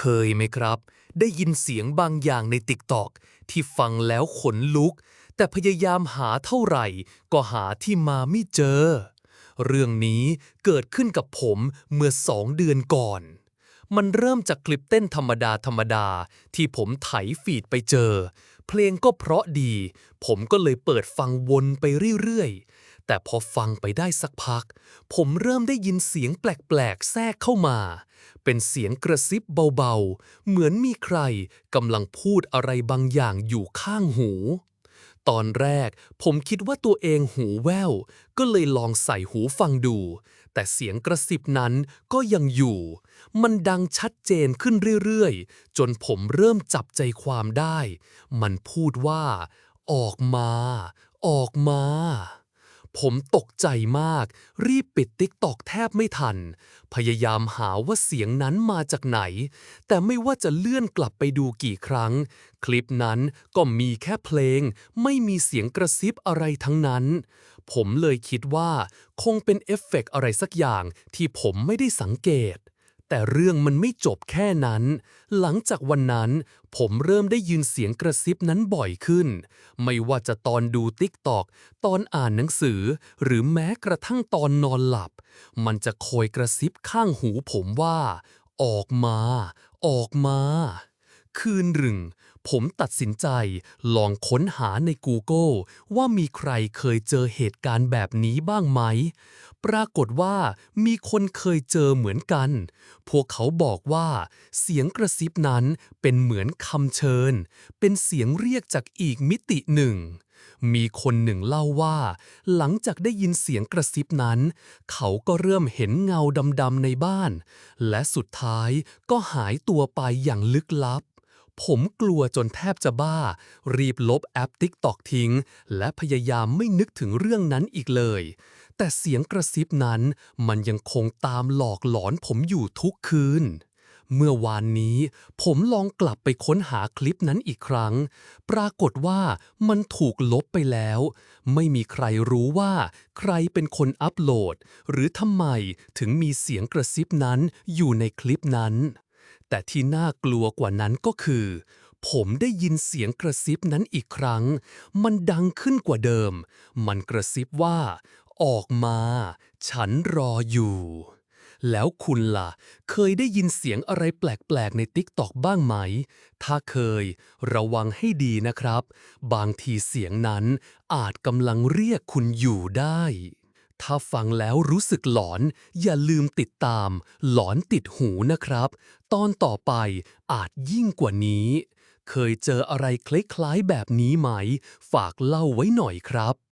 เคยไหมครับ ได้ยินเสียงบางอย่างในติ๊กตอกที่ฟังแล้วขนลุก แต่พยายามหาเท่าไหร่ ก็หาที่มาไม่เจอ เรื่องนี้เกิดขึ้นกับผมเมื่อสองเดือนก่อน มันเริ่มจากคลิปเต้นธรรมดาธรรมดาที่ผมไถฟีดไปเจอ เพลงก็เพราะดี ผมก็เลยเปิดฟังวนไปเรื่อยๆ แต่พอฟังไปได้สักพัก ผมเริ่มได้ยินเสียงแปลกๆ แทรกเข้ามา เป็นเสียงกระซิบเบาๆ เหมือนมีใครกำลังพูดอะไรบางอย่างอยู่ข้างหู ตอนแรกผมคิดว่าตัวเองหูแว่ว ก็เลยลองใส่หูฟังดู แต่เสียงกระซิบนั้นก็ยังอยู่ มันดังชัดเจนขึ้นเรื่อยๆ จนผมเริ่มจับใจความได้ มันพูดว่า ออกมา ออกมา ผมตกใจมาก รีบปิดติ๊กตอกแทบไม่ทัน พยายามหาว่าเสียงนั้นมาจากไหน แต่ไม่ว่าจะเลื่อนกลับไปดูกี่ครั้ง คลิปนั้นก็มีแค่เพลง ไม่มีเสียงกระซิบอะไรทั้งนั้น ผมเลยคิดว่า คงเป็นเอฟเฟกต์อะไรสักอย่างที่ผมไม่ได้สังเกต แต่เรื่องมันไม่จบแค่นั้น หลังจากวันนั้นผมเริ่มได้ยินเสียงกระซิบนั้นบ่อยขึ้น ไม่ว่าจะตอนดูติ๊กตอก ตอนอ่านหนังสือ หรือแม้กระทั่งตอนนอนหลับ มันจะคอยกระซิบข้างหูผมว่า ออกมา ออกมา คืนหนึ่ง ผมตัดสินใจลองค้นหาใน Google ว่ามีใครเคยเจอเหตุการณ์แบบนี้บ้างไหม ปรากฏว่ามีคนเคยเจอเหมือนกัน พวกเขาบอกว่า เสียงกระซิบนั้นเป็นเหมือนคำเชิญ เป็นเสียงเรียกจากอีกมิติหนึ่งมีคนหนึ่งเล่าว่า หลังจากได้ยินเสียงกระซิบนั้น เขาก็เริ่มเห็นเงาดำๆในบ้าน และสุดท้ายก็หายตัวไปอย่างลึกลับ ผมกลัวจนแทบจะบ้า รีบลบแอป TikTok ทิ้ง และพยายามไม่นึกถึงเรื่องนั้นอีกเลย แต่เสียงกระซิบนั้นมันยังคงตามหลอกหลอนผมอยู่ทุกคืน เมื่อวานนี้ ผมลองกลับไปค้นหาคลิปนั้นอีกครั้ง ปรากฏว่ามันถูกลบไปแล้ว ไม่มีใครรู้ว่าใครเป็นคนอัปโหลด หรือทำไมถึงมีเสียงกระซิบนั้นอยู่ในคลิปนั้น แต่ที่น่ากลัวกว่านั้นก็คือ ผมได้ยินเสียงกระซิบนั้นอีกครั้ง มันดังขึ้นกว่าเดิม มันกระซิบว่า ออกมา ฉันรออยู่ แล้วคุณล่ะ เคยได้ยินเสียงอะไรแปลกๆ ในติ๊กตอกบ้างไหม ถ้าเคย ระวังให้ดีนะครับ บางทีเสียงนั้นอาจกำลังเรียกคุณอยู่ได้ ถ้าฟังแล้วรู้สึกหลอน อย่าลืมติดตาม หลอนติดหูนะครับ ตอนต่อไปอาจยิ่งกว่านี้ เคยเจออะไรคล้ายๆแบบนี้ไหม ฝากเล่าไว้หน่อยครับ